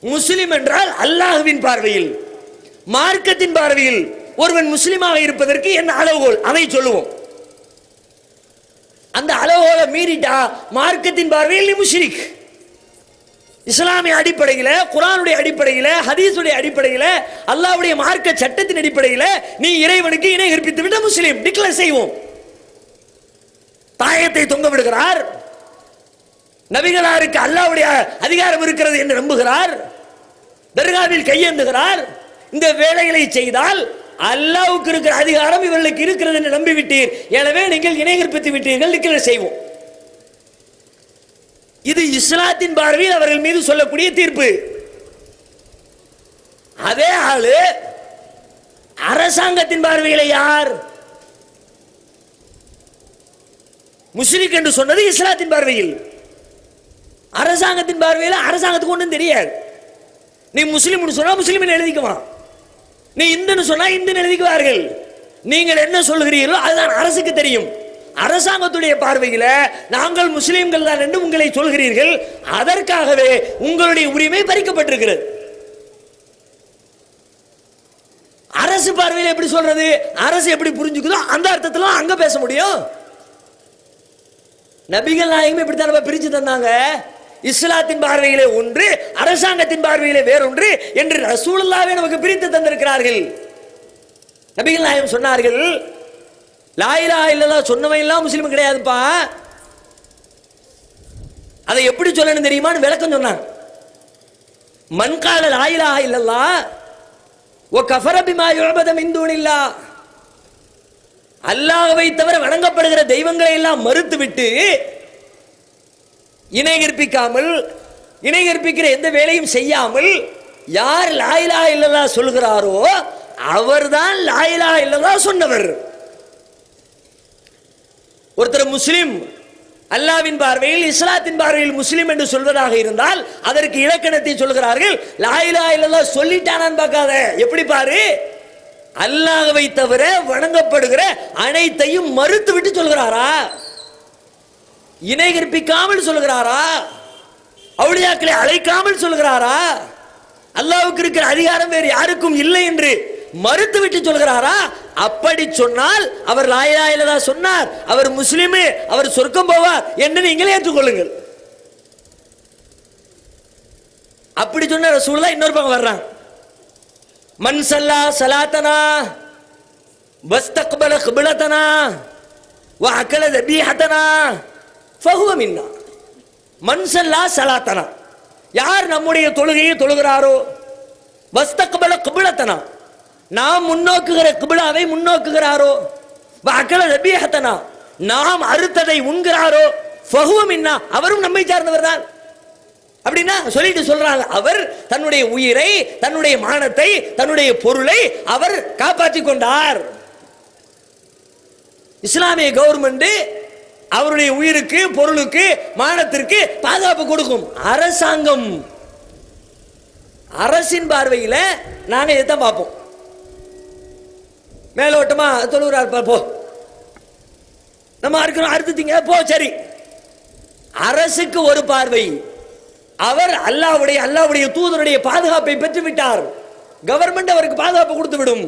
முஸ்லிம் என்றால் அல்லாஹ்வின் பார்வையில் மார்க்கத்தின் பார்வையில் ஒருவன் முஸ்லிமாக இருப்பதற்கு என்ன அளவுகோல்? அதை சொல்லுவோம். அந்த அளவுகோலை மீறிட்டா மார்க்கத்தின் பார்வையில் நீ முஷ்ரிக். இஸ்லாமிய அடிப்படையில் குரானுடைய அடிப்படையில் ஹதீஸுடைய அடிப்படையில் அல்லாஹ்வுடைய மார்க்க சட்டத்தின் அடிப்படையில் நீ இறைவனுக்கு இணை கற்பித்து விட்ட முஸ்லீம். டிக்ளேர் செய்வோம். தாயத்தை தொங்க விடுகிறார். நபிகளாருக்கு அல்லாஹ்வுடைய அதிகாரம் இருக்கிறது என்று நம்புகிறார். தர்காவில் கையேந்துகிறார். இந்த வேலைகளை செய்தால் அல்லாவுக்கு இருக்கிற அதிகாரம் இவர்களுக்கு இருக்கிறது என்று நம்பிவிட்டீர். எனவே நீங்கள் இணைகற்பித்து விட்டீர்கள் டிக்ளேர் செய்வோம். இது இஸ்லாத்தின் பார்வையில் அவர்கள் மீது சொல்லக்கூடிய தீர்ப்பு. அதே ஆளு அரசாங்கத்தின் பார்வையில் யார்? முஸ்லிக் என்று சொன்னது இஸ்லாத்தின் பார்வையில். அரசாங்கத்தின் பார்வையில் அரசாங்கத்துக்கு ஒன்றும் தெரியாது. நீ முஸ்லீம்னு சொன்னால் முஸ்லீம் எழுதிக்குவான். நீ இந்துன்னு சொன்னால் இந்துன்னு எழுதிக்குவார்கள். நீங்கள் என்ன சொல்கிறீர்களோ அதுதான் அரசுக்கு தெரியும். அரசாங்கத்துடைய பார்வையில் நாங்கள் முஸ்லீம்கள் தான் என்று உங்களை சொல்கிறீர்கள். அதற்காகவே உங்களுடைய உரிமை பறிக்கப்பட்டிருக்கிறது. அரசு பார்வையில் எப்படி சொல்றது? அரசு எப்படி புரிஞ்சுக்குதோ அந்த அர்த்தத்தில் அங்க பேச முடியும். நபிகள் நாயகம் இப்படித்தான் நம்ம பிரிச்சு தந்தாங்க? இஸ்லாத்தின் பார்வையிலே ஒன்று அரசாங்கத்தின் பார்வையிலே வேறொன்று என்று ரசூலுல்லாவே நமக்கு பிரித்து தந்திருக்கிறார்கள். நபிகள் நாயகம் சொன்னார்கள் லாயிலா இல்லதா சொன்னவன் எல்லாம் முஸ்லீம் கிடையாதுப்பா. அதை எப்படி சொல்லணும் தெரியுமான்னு விளக்கம் சொன்னான். மண்கால லாயிலா இல்லல்லா ஓ கஃபரபிமா யுழபதம் யுஅபத மின் தூனில்லா தவிர வணங்கப்படுகிற தெய்வங்களை எல்லாம் மறுத்துவிட்டு இணை கற்பிக்காமல் இணை கற்பிக்கிற எந்த வேலையும் செய்யாமல் யார் லாயிலா இல்லதா சொல்கிறாரோ அவர்தான் லாயிலா இல்லதா சொன்னவர். ஒருத்தர் முஸ்லிம் அல்லாவின் பார்வையில் இஸ்லாத்தின் பார்வையில் முஸ்லிம் என்று சொல்வதாக இருந்தால் அதற்கு இலக்கணத்தை சொல்கிறார்கள் லாயிலா இல்லதா சொல்லிட்டானான்னு பார்க்காத. எப்படி பாரு? அல்லாஹவை தவிர வணங்கப்படுகிற அனைத்தையும் மறுத்து விட்டு சொல்கிறாரா? இணை கற்பிக்காமல் சொல்கிறாரா அவுளியாக்களை அழைக்காமல் சொல்கிறாரா அல்லாவுக்கு இருக்கிற அதிகாரம் வேறு யாருக்கும் இல்லை என்று மறுத்து விட்டு சொல்கிறாரா அப்படி சொன்னால் அவர் லாயிலா இல்லதா சொன்னார். அவர் முஸ்லிமு அவர் சொர்க்கம் போவார் என்று நீங்கள் ஏற்றுக்கொள்ளுங்கள். அப்படி சொன்ன ரசூலுல்லாஹ் இன்னொரு பக்கம் வர்றான். மண் சல்லா சலாத்தனா வஸ்தக்பல கிபிலத்தனா வ அக்கல தபீஹத்தனா ஃபஹுவ மின்னா. மன் சலாத்தனா. யார் நம்முடைய தொழுகையை தொழுகிறாரோ? வஸ்தக்பல குபிளத்தனா நாம் முன்னோக்குகிற குபிளாவை முன்னோக்குகிறாரோ? அகல அக்கல நாம் அறுத்ததை உண்கிறாரோ? ஃபஹுவ மின்னா. அவரும் நம்மை சார்ந்தவர் தான். அப்படின்னா சொல்லிட்டு சொல்றாங்க. அவர் தன்னுடைய உயிரை தன்னுடைய மானத்தை தன்னுடைய பொருளை அவர் காப்பாற்றி கொண்டார். இஸ்லாமிய கவர்மெண்ட் அவருடைய உயிருக்கு பொருளுக்கு மானத்திற்கு பாதுகாப்பு கொடுக்கும். அரசாங்கம். அரசின் பார்வையில் நாங்க இதைத்தான் பார்ப்போம். மேலோட்டமா தொழுகிறார் போ நம்ம அறுக்கிறோம் அறுத்துட்டீங்க போ சரி. அரசுக்கு ஒரு பார்வை. அவர் அல்லாவுடைய அல்லாவுடைய தூதருடைய பாதுகாப்பை பெற்று விட்டார் கவர்மெண்ட் அவருக்கு பாதுகாப்பு கொடுத்து விடும்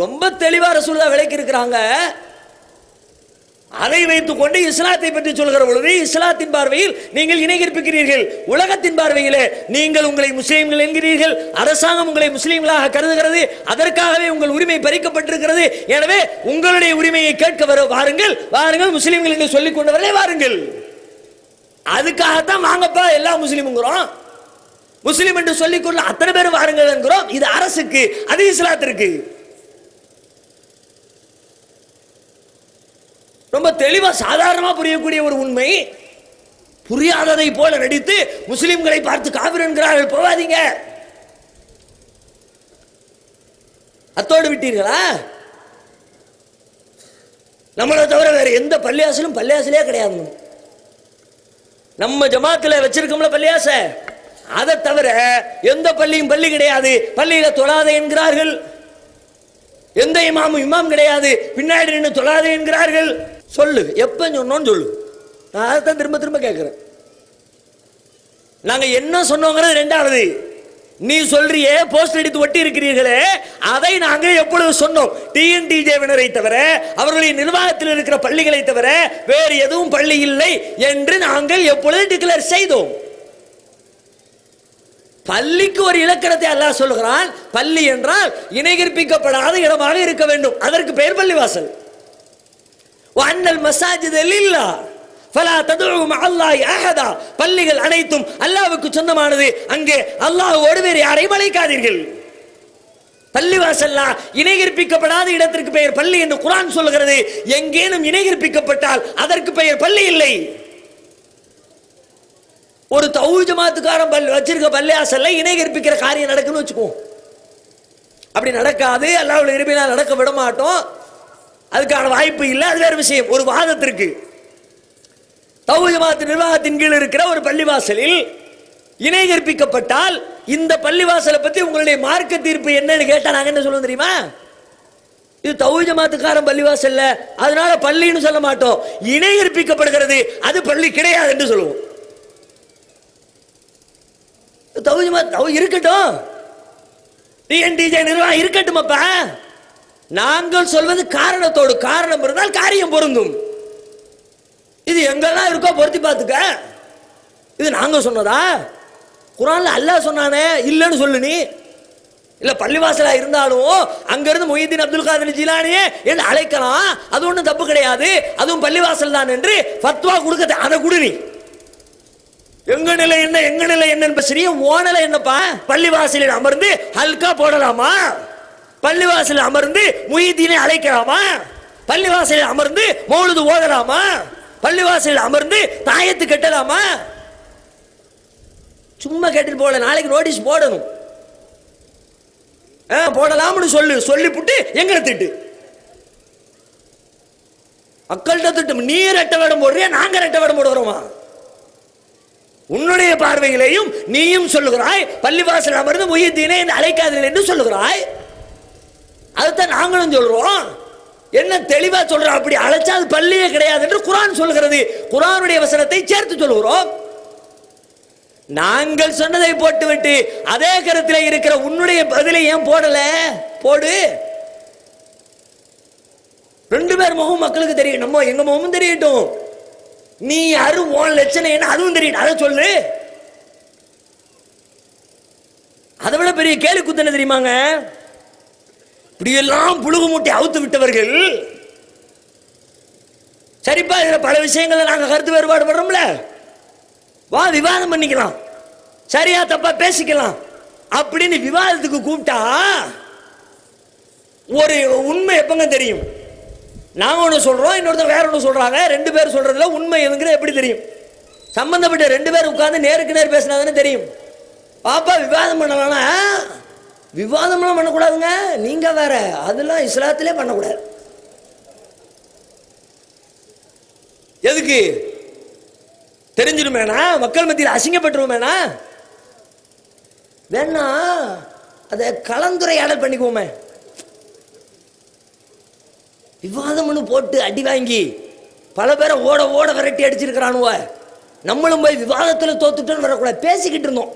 ரொம்ப தெளிவாக ரசூல்லா விளக்கி இருக்கிறாங்க அதை வைத்துக் கொண்டு இஸ்லாத்தை பற்றி சொல்கிற பொழுது இஸ்லாத்தின் பார்வையில் நீங்கள் இணை கற்பிக்கிறீர்கள் உலகத்தின் பார்வையிலே நீங்கள் உங்களை முஸ்லீம்கள் என்கிறீர்கள். அரசாங்கம் உங்களை முஸ்லீம்களாக கருதுகிறது. அதற்காகவே உங்கள் உரிமை பறிக்கப்பட்டிருக்கிறது. எனவே உங்களுடைய உரிமையை கேட்க வர வாருங்கள். வாருங்கள் முஸ்லீம்கள் என்று சொல்லிக் கொண்டவர்களே வாருங்கள். அதுக்காகத்தான் வாங்கப்பா எல்லா முஸ்லீமுங்கிறோம். முஸ்லீம் என்று சொல்லிக் கொள்ள அத்தனை பேர் வாருங்கள் என்கிறோம். இது அரசுக்கு அது இஸ்லாத்திற்கு. ரொம்ப தெளிவாக சாதாரணமாக புரியக்கூடிய ஒரு உண்மை. புரியாததை போல நடித்து முஸ்லிம்களை பார்த்து காவிர் என்கிறார்கள். போகாதீங்க. அத்தோடு விட்டீர்களா? நம்மளை தவிர வேற எந்த பள்ளியாசலும் பள்ளியாசலே கிடையாது. நம்ம. ஜமாத்தில் வச்சிருக்கோம்ல பள்ளியாச. அதை தவிர எந்த பள்ளியும் பள்ளி கிடையாது. பள்ளியில தொழாதே என்கிறார்கள். எந்த இமாமும் இமாம் கிடையாது. பின்னாடி நின்று தொழாதே என்கிறார்கள். சொல்லு எப்ப சொன்னோன்னு சொல்லு. நான் அதைத்தான் திரும்ப திரும்ப கேட்கிறேன் நாங்க என்ன சொன்னோங்கிறது ரெண்டாவது. நீ சொல்றியே போஸ்ட் அடித்து ஒட்டி இருக்கிறீர்களே அதை நாங்க எப்பொழுது சொன்னோம். டிஎன்டிஜேவினரை தவிர அவர்களுடைய நிர்வாகத்தில் இருக்கிற பள்ளிகளை தவிர வேறு எதுவும் பள்ளி இல்லை என்று நாங்கள் எப்பொழுது டிக்ளேர் செய்தோம். பள்ளிக்கு ஒரு இலக்கணத்தை அல்லாஹ் சொல்லுகிறான் பள்ளி என்றால் இணைகற்பிக்கப்படாத இடமாக இருக்க வேண்டும். அதற்கு பெயர் பள்ளிவாசல். அண்ணல் மசாஜித் இல்லா ஃபலா ததுஉ அல்லாஹ் அஹதா பள்ளிகள் அனைத்தும் அல்லாஹ்வுக்கு சொந்தமானது. அங்கே அல்லாஹ்வோடு வேறு யாரையும் அழைக்காதீர்கள். பள்ளிவாசல்லா இணைகற்பிக்கப்படாத இடத்திற்கு பெயர் பள்ளி என்று குரான் சொல்லுகிறது. எங்கேனும் இணைகற்பிக்கப்பட்டால் அதற்கு பெயர் பள்ளி இல்லை. ஒரு தௌ ஜமாத்துக்காரன் பள்ளி வச்சிருக்க பள்ளிவாசல்ல இணை காரியம் நடக்குன்னு வச்சுக்குவோம். அப்படி நடக்காது. அல்லாவுடைய இருப்பினால் நடக்க விட மாட்டோம் அதுக்கான வாய்ப்பு இல்லை அது வேறு விஷயம். ஒரு வாதத்திற்கு. தௌஜமாத்து நிர்வாகத்தின் கீழ் இருக்கிற ஒரு பள்ளிவாசலில் இணை கற்பிக்கப்பட்டால் இந்த பள்ளிவாசலை பற்றி உங்களுடைய மார்க்க தீர்ப்பு என்னன்னு கேட்டால் நாங்கள் என்ன சொல்லுவோம் தெரியுமா? இது தௌஜமாத்துக்காரன் பள்ளிவாசல்ல. அதனால பள்ளின்னு சொல்ல மாட்டோம். இணை கற்பிக்கப்படுகிறது. அது பள்ளி கிடையாது என்று சொல்லுவோம் தௌஜமா இருக்கட்டும். டிஎன்டிஜே நிர்வாகம் இருக்கட்டும் அப்பா நாங்கள் சொல்வது காரணத்தோடு. காரணம் இருந்தால் காரியம் பொருந்தும். இது எங்கெல்லாம் இருக்கோ பொருத்தி பார்த்துக்க. இது நாங்க சொன்னதா? குரான்ல அல்லாஹ் சொன்னானே இல்லைன்னு சொல்லு நீ. இல்ல பள்ளிவாசலா இருந்தாலும் அங்கிருந்து மொய்தீன் அப்துல் காதர் ஜிலானியே என்று அழைக்கலாம். அது ஒண்ணும் தப்பு கிடையாது. அதுவும் பள்ளிவாசல் தான் என்று ஃபத்வா கொடுக்க அதை கொடு நீ. எங்க நிலை என்ன எங்க நிலை என்ன பசனியும் ஓ நிலை என்னப்பா? பள்ளிவாசலில் அமர்ந்து ஹல்கா போடலாமா? பள்ளிவாசலில் அமர்ந்து முயதீனை அழைக்கலாமா? பள்ளிவாசலில் அமர்ந்து மௌலுது ஓதலாமா? பள்ளிவாசலில் அமர்ந்து தாயத்து கட்டலாமா? சும்மா கேட்டுட்டு போல நாளைக்கு நோட்டீஸ் போடணும். ஆ, போடலாம்னு சொல்லு சொல்லிப்புட்டு எங்களை திட்டு. மக்கள்கிட்ட திட்டம் நீ ரெட்ட வேடம் போடுறியா? நாங்க ரெட்ட வேடம் போடுறோமா உன்னுடைய பார்வையிலையும் நீயும் சொல்லுகிறாய். பள்ளிவாசல் அமர்ந்து முயத்தீனே என்று அழைக்காதீர்கள் என்று சொல்லுகிறாய். அதுதான் நாங்களும் சொல்றோம். என்ன தெளிவா சொல்றோம் அப்படி அழைச்சா அது பள்ளியே கிடையாது என்று குரான் சொல்கிறது. குரானுடைய வசனத்தை சேர்த்து சொல்கிறோம். நாங்கள் சொன்னதை போட்டுவிட்டு அதே கருத்தில் இருக்கிற உன்னுடைய பதிலை ஏன் போடல? போடு. ரெண்டு பேர் முகம் மக்களுக்கு தெரியும். நம்ம எங்க முகமும் தெரியட்டும். நீ யாரும் உன் லட்சணம் என்ன? அதுவும் தெரியும் அதை சொல்லு. அதை விட பெரிய கேலி குத்துன்னு தெரியுமாங்க? இப்படியெல்லாம் புழுகு மூட்டை அவுத்து விட்டவர்கள் சரிப்பா இதுல பல விஷயங்களை நாங்க கருத்து வேறுபாடு படுறோம்ல. வா விவாதம் பண்ணிக்கலாம். சரியா தப்பா பேசிக்கலாம். அப்படின்னு விவாதத்துக்கு கூப்பிட்டா ஒரு உண்மை எப்பங்க தெரியும்? நாங்க ஒன்று சொல்றோம் இன்னொருத்தர் வேற ஒன்று சொல்றாங்க. ரெண்டு பேர் சொல்றதுல உண்மை எதுங்கிறது எப்படி தெரியும்? சம்பந்தப்பட்ட ரெண்டு பேர் உட்கார்ந்து நேருக்கு நேர் பேசினாதானே தெரியும். பாப்பா விவாதம் பண்ண வேணாம் விவாதம்லாம் பண்ணக்கூடாதுங்க. நீங்க வேற. அதெல்லாம் இஸ்லாத்திலே பண்ணக்கூடாது. எதுக்கு? தெரிஞ்சிருமேனா மக்கள் மத்தியில் அசிங்கப்பட்டுருவோமேனா வேணா அதை கலந்துரையாடல் பண்ணிக்குவோமே. விவாதம்னு போட்டு அடி வாங்கி பல பேரை ஓட ஓட விரட்டி அடிச்சிருக்கிறானுவ. நம்மளும் போய் விவாதத்தில் தோத்துட்டோன்னு வரக்கூடாது. பேசிக்கிட்டு இருந்தோம்.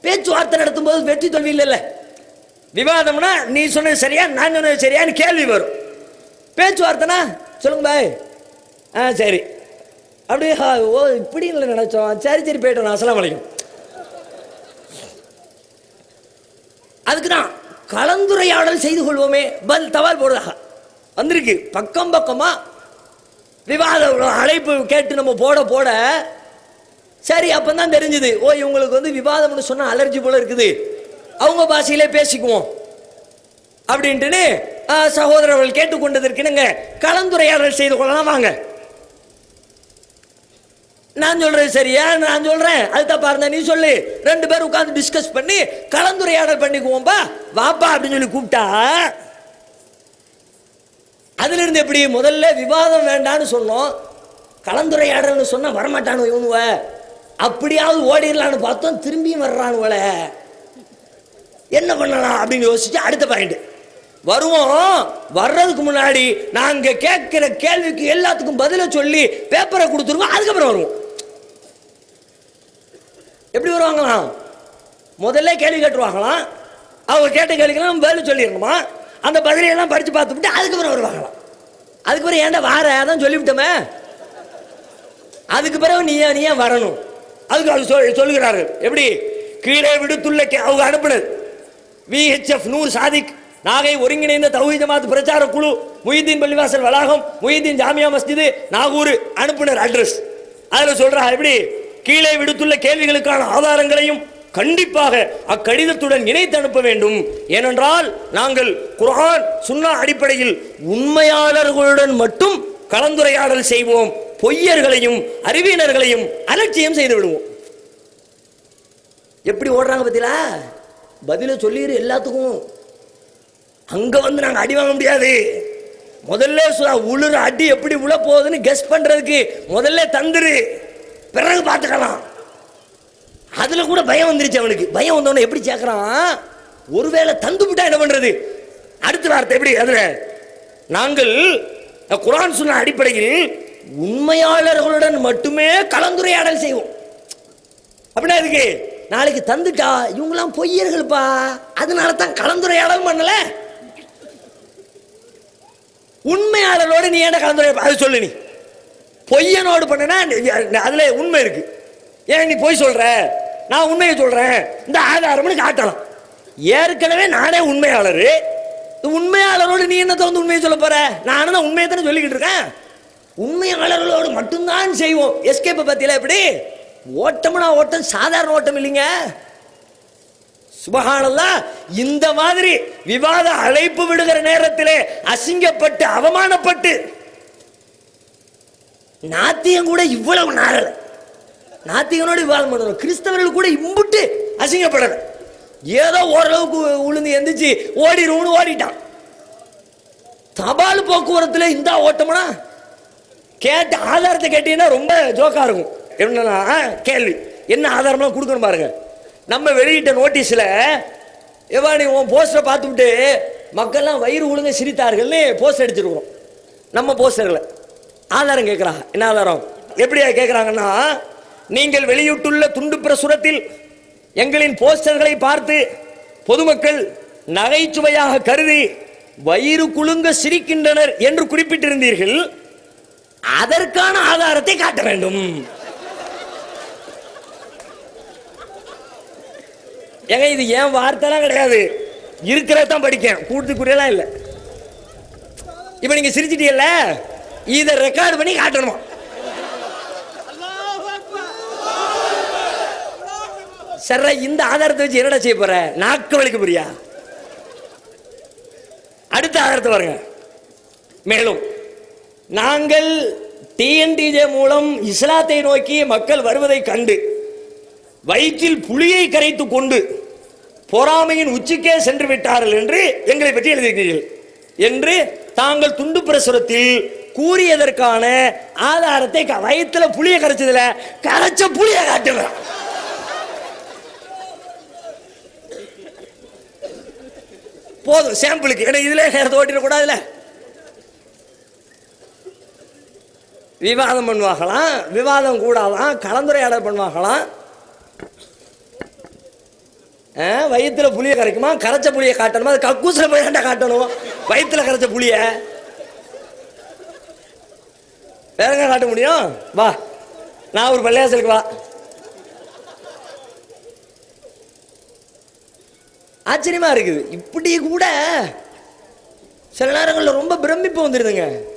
பேச்சுவார்த்தை நடத்தும் போது வெற்றி தோல்வி இல்லைல்ல. விவாதம்னா நீ சொன்னது சரியா நான் சொன்னது சரியான்னு கேள்வி வரும். பேச்சுவார்த்தைனா சொல்லுங்க பாய். ஆ சரி. அப்படியே ஹா, ஓ இப்படி இல்லை நினைச்சோம். சரி சரி போயிட்டோம் அஸ்ஸலாமு அலைக்கும். அதுக்கு தான் கலந்துரையாடல் செய்து கொள்வோமே பதில் தவால் போடுறதா வந்திருக்கு. பக்கம் பக்கமாக விவாத அழைப்பு கேட்டு நம்ம போட போட சரி அப்போ தான் தெரிஞ்சுது. ஓ இவங்களுக்கு வந்து விவாதம்னு சொன்னால் அலர்ஜி போல இருக்குது. அவங்க பாஷையிலே பேசிக்குவோம். அப்படின்ட்டுன்னு ஆ, சகோதரர்கள் கேட்டுக்கொண்டதற்குனுங்க கலந்துரையாடல் செய்து கொள்ளலாம் வாங்க. நான் சொல்றது சரியா? நான் சொல்றேன். அது தப்பா இருந்தா நீ சொல்லு. ரெண்டு பேரும் உட்காந்து டிஸ்கஸ் பண்ணி கலந்துரையாடல் பண்ணிக்குவோம்பா வாப்பா அப்படின்னு சொல்லி கூப்பிட்டா அதுல இருந்து எப்படி முதல்ல விவாதம் வேண்டான்னு சொன்னோம். கலந்துரையாடல்னு சொன்னா வரமாட்டானு இவனுவ. அப்படியாவது ஓடிடலான்னு பார்த்தோம். திரும்பியும் வர்றானுவல என்ன பண்ணலாம் அப்படின்னு யோசிச்சு அடுத்த பாயிண்ட் வருவோம். வர்றதுக்கு முன்னாடி நாங்கள் கேட்குற கேள்விக்கு எல்லாத்துக்கும் பதில சொல்லி பேப்பரை கொடுத்துருவோம். அதுக்கப்புறம் வருவோம். எப்படி வருவாங்களாம்? முதல்ல கேள்வி கேட்டுருவாங்களாம். அவங்க கேட்ட கேள்விக்கெல்லாம் பதில் சொல்லிடணுமா? அந்த பதிலையெல்லாம் படித்து பார்த்துட்டு அதுக்கப்புறம் வருவாங்களாம். அதுக்கு பிறகு ஏன்டா வார? அதான் சொல்லிவிட்டோமே. அதுக்கு பிறகு நீ ஏன் நீ ஏன் வரணும். அதுக்கு அவர் சொல் சொல்லுகிறாரு. எப்படி? கீழே விடுத்துள்ள அவங்க அனுப்புனது. விஹெச்எஃப் நூர் சாதிக். நாகை ஒருங்கிணைந்த தௌஹி ஜமாத் பிரச்சார குழு முஹிதீன் பள்ளிவாசல் வளாகம் முஹிதீன் ஜாமியா மஸ்ஜிது நாகூர் அனுப்புனர் அட்ரஸ் அதில் சொல்றா எப்படி? கீழே விடுத்துள்ள கேள்விகளுக்கான ஆதாரங்களையும் கண்டிப்பாக அக்கடிதத்துடன் இணைத்து அனுப்ப வேண்டும். ஏனென்றால் நாங்கள் குரான் சுன்னா அடிப்படையில் உண்மையாளர்களுடன் மட்டும் கலந்துரையாடல் செய்வோம். பொய்யர்களையும் அறிவியனர்களையும் அலட்சியம் செய்து விடுவோம். எப்படி ஓடுறாங்க பார்த்தீங்களா பதில சொல்லிடு எல்லாத்துக்கும். அங்க வந்து நாங்க அடி வாங்க முடியாது. முதல்ல சு- உளுற அடி எப்படி உள்ள போகுதுன்னு கெஸ் பண்றதுக்கு முதல்ல தந்துரு. பிறகு பார்த்துக்கலாம். அதுல கூட பயம் வந்துருச்சு அவனுக்கு. பயம் வந்தவன எப்படி சேர்க்கறான் ஒருவேளை தந்து விட்டா என்ன பண்றது? அடுத்த வார்த்தை எப்படி? அதுல நாங்கள் குரான் சொன்ன அடிப்படையில் உண்மையாளர்களுடன் மட்டுமே கலந்துரையாடல் செய்வோம். அப்படின்னா இதுக்கு நாளைக்கு தந்துட்டா இவங்கெல்லாம் பொய்யர்கள்ப்பா. அதனால தான் கலந்துரையாடல் பண்ணல. உண்மையாளரோடு நீ என்ன கலந்துரையாடல் அது சொல்லு நீ. பொய்யனோடு பண்ணனா அதுல உண்மை இருக்கு. ஏன் நீ பொய் சொல்ற? நான் உண்மையை சொல்றேன். இந்த ஆதாரம்னு காட்டலாம். ஏற்கனவே நானே உண்மையாளர். உண்மையாளரோடு நீ என்ன வந்து உண்மையை சொல்ல போற? நானும் உண்மையை தானே சொல்லிக்கிட்டு இருக்கேன். உண்மையாளர்களோடு மட்டும்தான் செய்வோம். எஸ்கேப்பை பத்தியில எப்படி? ஓட்டம்னா ஓட்டம் சாதாரண ஓட்டம் இல்லைங்க. சுபகானல்லா இந்த மாதிரி விவாத அழைப்பு விடுகிற நேரத்திலே அசிங்கப்பட்டு அவமானப்பட்டு நாத்தியம் கூட இவ்வளவு நாரல நாத்தியனோட விவாதம் பண்ணணும். கிறிஸ்தவர்கள் கூட இம்புட்டு அசிங்கப்படல. ஏதோ ஓரளவுக்கு உளுந்து எந்திரிச்சு ஓடிடுவோம்னு ஓடிட்டான். தபால் போக்குவரத்தில் இந்த ஓட்டம்னா கேட்ட ஆதாரத்தை கேட்டீங்கன்னா ரொம்ப ஜோக்கா இருக்கும். என்னன்னா கேள்வி. என்ன ஆதாரம்லாம் கொடுக்கணும் பாருங்க. நம்ம வெளியிட்ட நோட்டீஸில் எவா நீ உன் போஸ்டரை பார்த்துவிட்டு மக்கள்லாம் வயிறு ஒழுங்க சிரித்தார்கள்னு போஸ்டர் அடிச்சிருக்கிறோம் நம்ம போஸ்டர்களை ஆதாரம் கேட்குறாங்க என்ன ஆதாரம்? எப்படியா கேட்குறாங்கன்னா நீங்கள் வெளியிட்டுள்ள துண்டு பிரசுரத்தில் எங்களின் போஸ்டர்களை பார்த்து பொதுமக்கள் நகைச்சுவையாக கருதி வயிறு குலுங்க சிரிக்கின்றனர் என்று குறிப்பிட்டிருந்தீர்கள். அதற்கான ஆதாரத்தை காட்ட வேண்டும். ஏங்க இது ஏன் வார்த்தைலாம் கிடையாது? இருக்கிறதான் படிக்கேன். கூட்டுக்குரியெல்லாம் இல்லை. இப்போ நீங்கள் சிரிச்சிட்டீங்கல்ல? இதை ரெக்கார்டு பண்ணி காட்டணுமா? சரி இந்த ஆதாரத்தை வச்சு என்னடா செய்ய போற? நாக்கு வலிக்க போறியா? அடுத்த ஆதாரத்தை பாருங்க. மேலும் நாங்கள் டிஎன்டிஜே மூலம் இஸ்லாத்தை நோக்கி மக்கள் வருவதை கண்டு வயிற்றில் புளியை கரைத்து கொண்டு பொறாமையின் உச்சிக்கே சென்று விட்டார்கள் என்று எங்களை பற்றி எழுதியிருக்கிறீர்கள். என்று தாங்கள் துண்டு பிரசுரத்தில் கூறியதற்கான ஆதாரத்தை க- வயித்துல புளிய கரைச்சதுல கரைச்ச புளிய காட்டுங்க. போதும் சாம்பிளுக்கு ஏன்னா இதுல நேரத்தை ஓட்டிடக்கூடாதுல்ல விவாதம் பண்ணுவாங்களாம் விவாதம் கூடாதான் கலந்துரையாடல் பண்ணுவாங்களாம் ஆ, வயித்துல கரைக்குமா? கரைச்ச புளியை காட்டணுமா? அது கக்கூசில் போய் ஏன்டா காட்டணும். வயித்துல கரைச்ச புளிய. வேறங்க காட்ட முடியும்? வா. நான் ஒரு பள்ளியாசலுக்கு வா. ஆச்சரியமா இருக்குது. இப்படி கூட சில நேரங்களில் ரொம்ப பிரமிப்பு வந்துடுதுங்க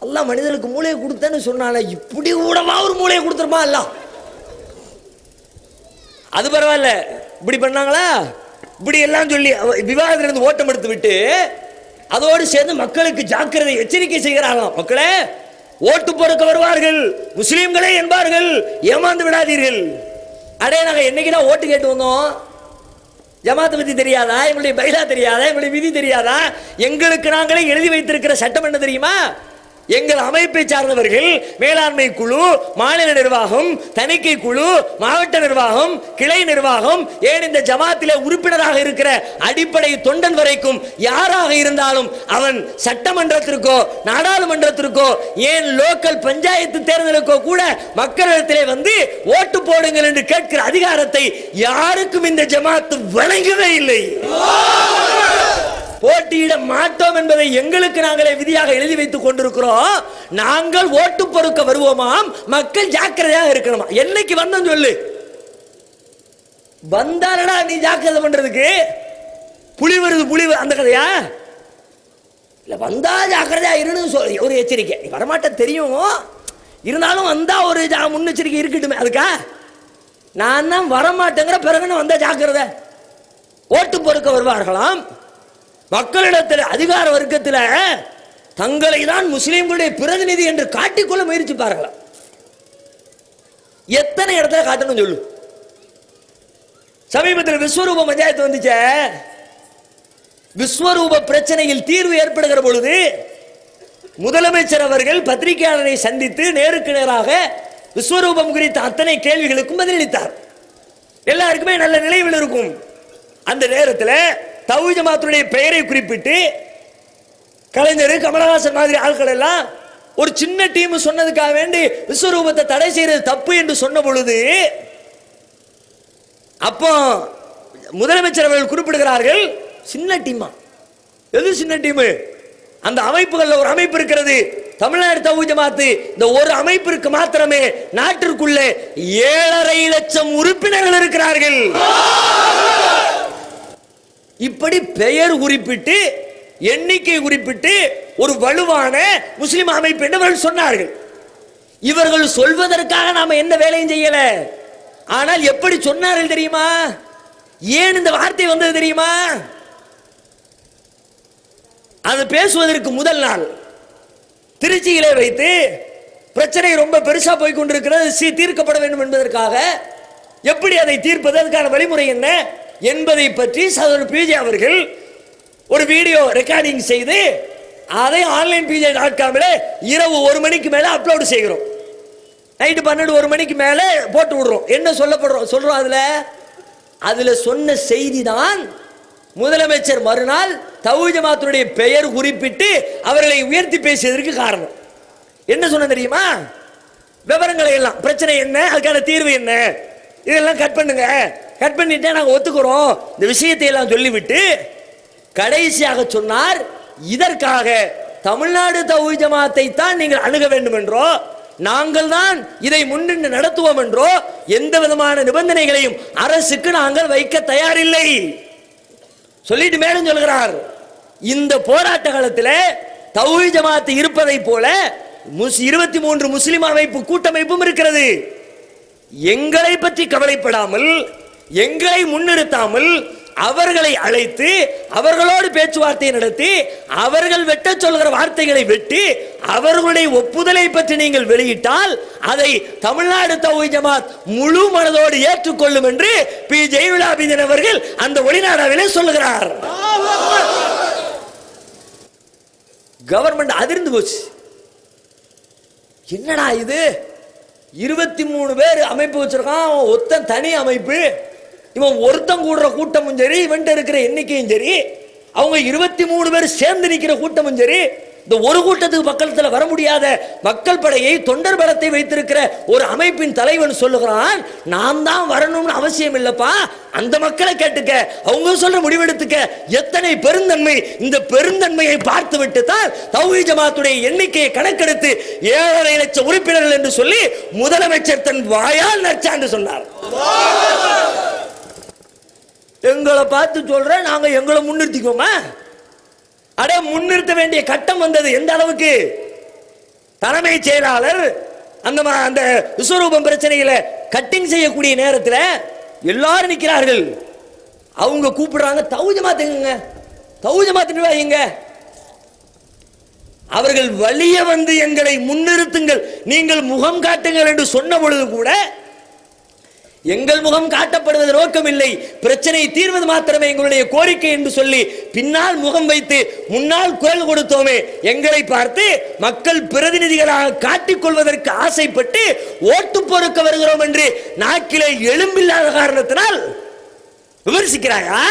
எல்லாம் மனிதனுக்கு மூளையை கொடுத்தேன்னு சொன்னால இப்படி கூடவா ஒரு மூளையை கொடுத்துருமா எல்லாம் அது பரவாயில்ல. இப்படி பண்ணாங்களா? இப்படி எல்லாம் சொல்லி விவாதத்திலிருந்து ஓட்டம் எடுத்து விட்டு அதோடு சேர்ந்து மக்களுக்கு ஜாக்கிரதை எச்சரிக்கை செய்கிறாங்களாம். மக்களே ஓட்டு பொறுக்க வருவார்கள். முஸ்லீம்களே என்பார்கள். ஏமாந்து விடாதீர்கள். அடே நாங்கள் என்னைக்குடா ஓட்டு கேட்டு வந்தோம்? ஜமாத்தை பற்றி தெரியாதா? எங்களுடைய பைலா தெரியாதா? எங்களுடைய விதி தெரியாதா? எங்களுக்கு நாங்களே எழுதி வைத்திருக்கிற சட்டம் என்ன தெரியுமா? எங்கள் அமைப்பை சார்ந்தவர்கள் மேலாண்மை குழு மாநில நிர்வாகம் தணிக்கை குழு மாவட்ட நிர்வாகம் கிளை நிர்வாகம் ஏன் இந்த ஜமாத்தில உறுப்பினராக இருக்கிற அடிப்படை தொண்டன் வரைக்கும் யாராக இருந்தாலும் அவன் சட்டமன்றத்திற்கோ நாடாளுமன்றத்திற்கோ ஏன் லோக்கல் பஞ்சாயத்து தேர்தலுக்கோ கூட மக்களிடத்திலே வந்து ஓட்டு போடுங்கள் என்று கேட்கிற அதிகாரத்தை யாருக்கும் இந்த ஜமாத்து வழங்கவே இல்லை. போட்டியிட மாட்டோம் என்பதை எங்களுக்கு நாங்களே விதியாக எழுதி வைத்துக் கொண்டிருக்கிறோம். நாங்கள் ஓட்டு பொறுக்க வருவோமாம். மக்கள் ஜாக்கிரதையாக இருக்கணுமா? என்னைக்கு வந்தோம் சொல்லு. வந்தாலடா நீ ஜாக்கிரதை பண்றதுக்கு. புலி வருது புலி வரு- அந்த கதையா? இல்ல வந்தா ஜாக்கிரதையா இருன்னு சொல் ஒரு எச்சரிக்கை. நீ வரமாட்ட தெரியும். இருந்தாலும் வந்தா ஒரு ஜா- முன்னெச்சரிக்கை இருக்கட்டுமே. அதுக்கா? நான் தான் வரமாட்டேங்கிற பிறகுன்னு வந்தா ஜாக்கிரதை. ஓட்டு பொறுக்க வருவார்களாம். மக்களிடத்தில் அதிகார வர்க்கத்தில் தங்களை தான் முஸ்லீம்களுடைய பிரதிநிதி என்று காட்டிக்கொள்ள முயற்சிப்பார்களாம் எத்தனை இடத்துல காட்டணும் சொல்லு. சமீபத்தில் விஸ்வரூப பஞ்சாயத்து வந்துச்ச. விஸ்வரூப பிரச்சனையில் தீர்வு ஏற்படுகிற பொழுது முதலமைச்சர் அவர்கள் பத்திரிகையாளரை சந்தித்து நேருக்கு நேராக விஸ்வரூபம் குறித்த அத்தனை கேள்விகளுக்கும் பதிலளித்தார். எல்லாருக்குமே நல்ல நினைவில் இருக்கும். அந்த நேரத்தில் தவு ஜமாத்துடைய பெயரை குறிப்பிட்டு கலைஞர் கமலஹாசன் மாதிரி ஆட்கள் எல்லாம் ஒரு சின்ன டீம் சொன்னதுக்காக வேண்டி விஸ்வரூபத்தை தடை செய்யறது தப்பு என்று சொன்ன பொழுது அப்போ முதலமைச்சர் அவர்கள் குறிப்பிடுகிறார்கள் சின்ன டீமா? எது சின்ன டீம்? அந்த அமைப்புகள்ல ஒரு அமைப்பு இருக்கிறது. தமிழ்நாடு தவு ஜமாத்து இந்த ஒரு அமைப்பிற்கு மாத்திரமே நாட்டிற்குள்ளே ஏழரை லட்சம் உறுப்பினர்கள் இருக்கிறார்கள். இப்படி பெயர் குறிப்பிட்டு எண்ணிக்கை குறிப்பிட்டு ஒரு வலுவான முஸ்லிம் அமைப்பு என்று அவர்கள் சொன்னார்கள். இவர்கள் சொல்வதற்காக நாம என்ன வேலையும் செய்யல. ஆனால் எப்படி சொன்னார்கள் தெரியுமா? ஏன் இந்த வார்த்தை வந்தது தெரியுமா? அது பேசுவதற்கு முதல் நாள். திருச்சியிலே வைத்து பிரச்சனை ரொம்ப பெருசா போய் கொண்டிருக்கிறது. சி தீர்க்கப்பட வேண்டும் என்பதற்காக எப்படி அதை தீர்ப்பது? அதுக்கான வழிமுறை என்ன? என்பதை பற்றி சகோதரர் பிஜே அவர்கள் ஒரு வீடியோ ரெக்கார்டிங் செய்து அதை ஆன்லைன் பிஜே டாட் காமில் இரவு ஒரு மணிக்கு மேலே அப்லோடு செய்கிறோம். நைட்டு பன்னெண்டு ஒரு மணிக்கு மேலே போட்டு விடுறோம். என்ன சொல்லப்படுறோம்? சொல்கிறோம் அதில்? அதில் சொன்ன செய்தி தான் முதலமைச்சர் மறுநாள் தவுஜமாத்தனுடைய பெயர் குறிப்பிட்டு அவர்களை உயர்த்தி பேசியதற்கு காரணம். என்ன சொன்ன தெரியுமா? விவரங்களை எல்லாம். பிரச்சனை என்ன? அதுக்கான தீர்வு என்ன? இதெல்லாம் கட் பண்ணுங்க. கட் பண்ணிட்டே நாங்கள் ஒத்துக்கிறோம். இந்த விஷயத்தை எல்லாம் சொல்லிவிட்டு கடைசியாக சொன்னார் இதற்காக தமிழ்நாடு தௌஹி ஜமாத்தை தான் நீங்கள் அணுக வேண்டும் என்றோ நாங்கள் தான் இதை முன்னின்று நடத்துவோம் என்றோ எந்த விதமான நிபந்தனைகளையும் அரசுக்கு நாங்கள் வைக்க தயாரில்லை. சொல்லிட்டு மேலும் சொல்கிறார் இந்த போராட்ட காலத்தில் தௌஹி ஜமாத்து இருப்பதை போல முஸ் இருபத்தி மூன்று முஸ்லிம் அமைப்பு கூட்டமைப்பும் இருக்கிறது. எங்களை பற்றி கவலைப்படாமல் எங்களை முன்னிறுத்தாமல் அவர்களை அழைத்து அவர்களோடு பேச்சுவார்த்தை நடத்தி அவர்கள் வெட்ட சொல்கிற வார்த்தைகளை வெட்டி அவர்களுடைய ஒப்புதலை பற்றி நீங்கள் வெளியிட்டால் அதை தமிழ்நாடு தௌஹி ஜமாத் முழு மனதோடு ஏற்றுக்கொள்ளும் என்று பி. ஜெயலலிதாபிதன் அவர்கள் அந்த ஒளிநாடாவிலே சொல்லுகிறார். கவர்மெண்ட் அதிர்ந்து போச்சு. என்னடா இது? இருபத்தி மூணு பேர் அமைப்பு வச்சிருக்கான் ஒத்தன் தனி அமைப்பு. இவன் ஒருத்தன் கூடுற கூட்டமும் சரி இவன்ட்ட இருக்கிற எண்ணிக்கையும் சரி அவங்க இருபத்தி மூணு பேர் சேர்ந்து நிற்கிற கூட்டமும் சரி இந்த ஒரு கூட்டத்துக்கு பக்கத்தில் வர முடியாத மக்கள் படையை தொண்டர் பலத்தை வைத்திருக்கிற ஒரு அமைப்பின் தலைவன் சொல்லுகிறான் நான் தான் வரணும்னு அவசியம் இல்லப்பா. அந்த மக்களை கேட்டுக்க. அவங்க சொல்ற முடிவெடுத்துக்க. எத்தனை பெருந்தன்மை இந்த பெருந்தன்மையை பார்த்து விட்டு தான் தௌஹி ஜமாத்துடைய எண்ணிக்கையை கணக்கெடுத்து ஏழரை லட்சம் உறுப்பினர்கள் என்று சொல்லி முதலமைச்சர் தன் வாயால் நச்சான்னு சொன்னார். எங்களை பார்த்து சொல்ற நாங்க எங்களை முன்னிறுத்திக்கோமா அட முன்னிறுத்த வேண்டிய கட்டம் வந்தது எந்த அளவுக்கு? தலைமை செயலாளர் அந்த அந்த விஸ்வரூபம் பிரச்சனையில கட்டிங் செய்யக்கூடிய நேரத்தில் எல்லாரும் நிற்கிறார்கள் அவங்க கூப்பிடுறாங்க தௌஜ மாத்துங்க தௌஜ மாத்து நிர்வாகிங்க அவர்கள் வழிய வந்து எங்களை முன்னிறுத்துங்கள். நீங்கள் முகம் காட்டுங்கள் என்று சொன்ன பொழுது கூட எங்கள் முகம் காட்டப்படுவது நோக்கமில்லை பிரச்சனை தீர்வது மாத்திரமே எங்களுடைய கோரிக்கை என்று சொல்லி பின்னால் முகம் வைத்து முன்னால் குரல் கொடுத்தோமே. எங்களை பார்த்து மக்கள் பிரதிநிதிகளாக காட்டிக் கொள்வதற்கு ஆசைப்பட்டு ஓட்டு பொறுக்க வருகிறோம் என்று நாக்கிலே எலும்பில்லாத காரணத்தினால் விமர்சிக்கிறாயா?